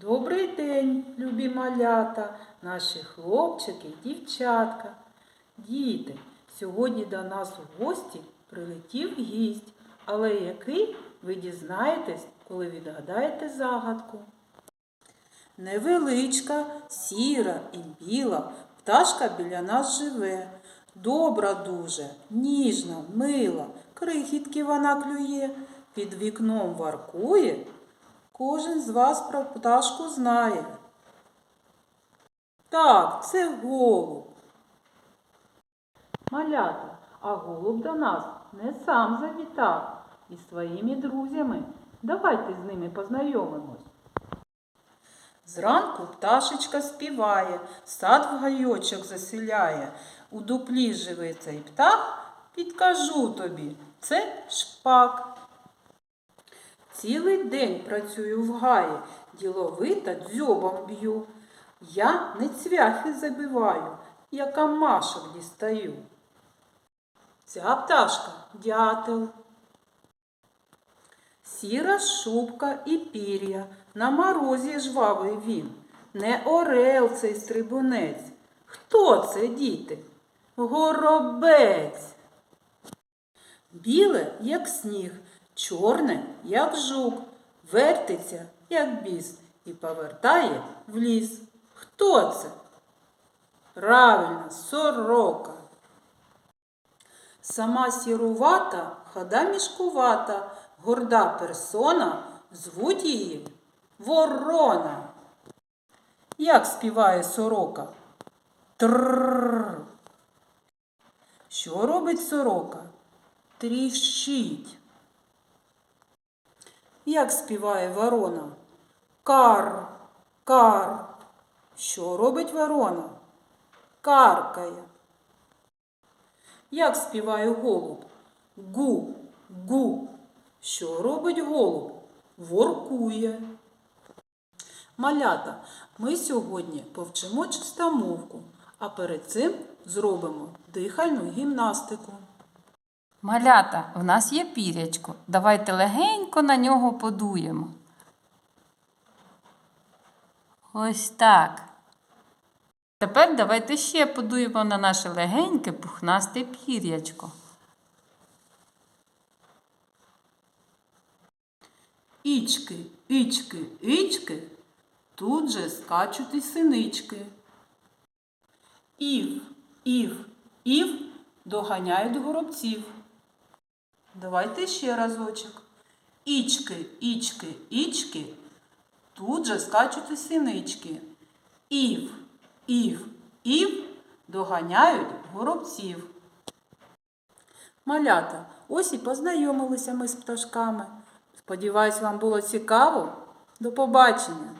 Добрий день, любі малята, наші хлопчики дівчатка. Діти, сьогодні до нас у гості прилетів гість, але який ви дізнаєтесь, коли відгадаєте загадку. Невеличка, сіра і біла, пташка біля нас живе. Добра дуже, ніжна, мила, крихітки вона клює, під вікном варкує. Кожен з вас про пташку знає. Так, це голуб. Малята, а голуб до нас не сам завітав із своїми друзями. Давайте з ними познайомимось. Зранку пташечка співає, сад в гайочок заселяє. У дуплі живе цей птах, підкажу тобі, це шпак. Цілий день працюю в гаї, діловито дзьобом б'ю. Я не цвяхи забиваю, я камашок дістаю. Ця пташка дятел. Сіра шубка і пір'я, на морозі жвавий він. Не орел цей стрибунець. Хто це, діти? Горобець. Біле, як сніг, чорне, як жук, вертиться, як біс, і повертає в ліс. Хто це? Правильно, сорока. Сама сірувата, хода мішкувата, горда персона, звуть її ворона. Як співає сорока? Трррр. Що робить сорока? Тріщить. Як співає ворона? Кар, кар. Що робить ворона? Каркає. Як співає голуб? Гу, гу. Що робить голуб? Воркує. Малята, ми сьогодні повчимо чистомовку, а перед цим зробимо дихальну гімнастику. Малята, в нас є пірячко. Давайте легенько на нього подуємо. Ось так. Тепер давайте ще подуємо на наше легеньке пухнасте пірячко. Ічки, ічки, ічки, тут же скачуть і синички. Ів, ів, ів доганяють горобців. Давайте ще разочок. Ічки, ічки, ічки, тут же скачуть і синички. Ів, ів, ів доганяють горобців. Малята, ось і познайомилися ми з пташками. Сподіваюсь, вам було цікаво. До побачення!